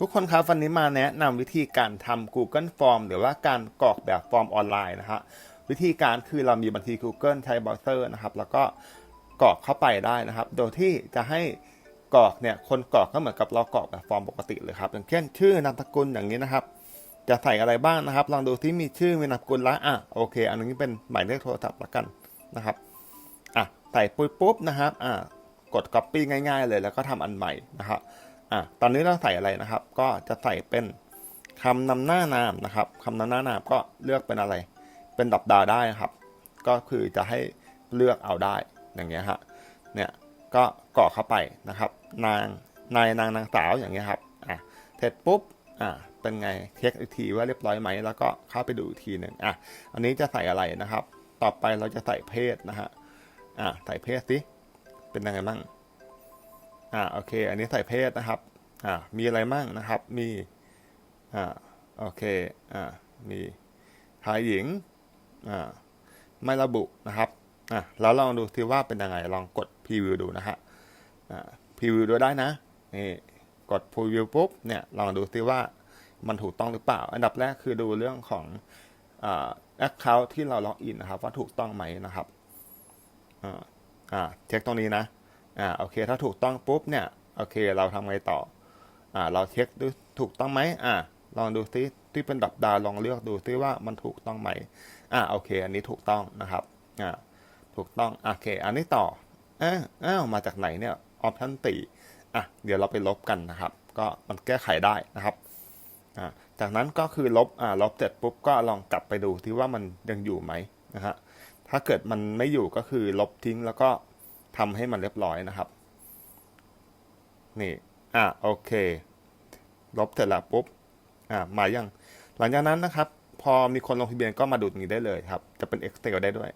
ทุกคนครับวันนี้มาแนะนำวิธีการทำ Google Form หรือว่าการกรอกแบบฟอร์มออนไลน์นะฮะวิธีการคือเรามีบัญชี Google ใช้เบราว์เซอร์นะครับ แล้วก็กรอกเข้าไปได้นะครับ โดยที่จะให้กรอกเนี่ยคนกรอกก็เหมือนกับเรากรอกแบบฟอร์มปกติเลยครับ อย่างเช่นชื่อนามสกุลอย่างนี้นะครับ จะใส่อะไรบ้างนะครับ ลองดูที่มีชื่อมีนามสกุลล้วอะโอเค อันนี้เป็นหมายเลขโทรศัพท์ละกันนะครับอะใส่ปุ๊บปุ๊บนะครับอะกด Copy ง่าย ๆ เลยแล้วก็ทำอันใหม่นะครับ อะตอนนี้เราใส่อะไรนะครับ ก็จะใส่เป็นคำนำหน้านามนะครับคำนำหน้านามก็เลือกเป็นอะไร เป็นดับดาวได้นะครับ ก็คือจะให้เลือกเอาได้อย่างเงี้ยฮะเนี่ยก็กรอกเข้าไปนะครับ นางนายนางนางสาวอย่างเงี้ยครับอะเสร็จปุ๊บอะเป็นไงเช็คอีกทีว่าเรียบร้อยไหมแล้วก็เข้าไปดูอีกทีหนึ่งอะอันนี้จะใส่อะไรนะครับ ต่อไปเราจะใส่เพศนะฮะอะใส่เพศสิเป็นยังไงบ้าง อ่าโอเค อันนี้ใส่เพศนะครับอ่ามีอะไรมั่งนะครับ มีอ่าโอเคอ่ามีชายหญิงอ่าไม่ระบุนะครับอะแล้วลองดูซิว่าเป็นยังไงลองกดพรีวิวดูนะฮะอ่าพรีวิวดูได้นะนี่กดพรีวิวปุ๊บเนี่ยลองดูซิว่ามันถูกต้องหรือเปล่า อันดับแรกคือดูเรื่องของอ่าแอคเคาท์ที่เราล็อกอินนะครับ ว่าถูกต้องไหมนะครับอ่าอ่าเช็คตรงนี้นะ อ่าโอเค ถ้าถูกต้องปุ๊บเนี่ยโอเค เราทำไงต่ออ่าเราเช็คดูถูกต้องไหมอ่าลองดูซิที่เป็นดับดาวลองเลือกดูซิว่ามันถูกต้องไหมอ่าโอเค อันนี้ถูกต้องนะครับอ่าถูกต้องโอเค อันนี้ต่ออ้าวอ้าวมาจากไหนเนี่ยออปชั่นตีอะเดี๋ยวเราไปลบกันนะครับ ก็มันแก้ไขได้นะครับอ่าจากนั้นก็คือลบอ่าลบเสร็จปุ๊บก็ลองกลับไปดูที่ว่ามันยังอยู่ไหมนะฮะถ้าเกิดมันไม่อยู่ก็คือลบทิ้งแล้วก็ ทำให้มันเรียบร้อยนะครับ นี่ อะโอเค ลบเสร็จแล้วปุ๊บ อะมายัง หลังจากนั้นนะครับ พอมีคนลงทะเบียนก็มาดูตรงนี้ได้เลยครับ จะเป็น Excel ได้ด้วย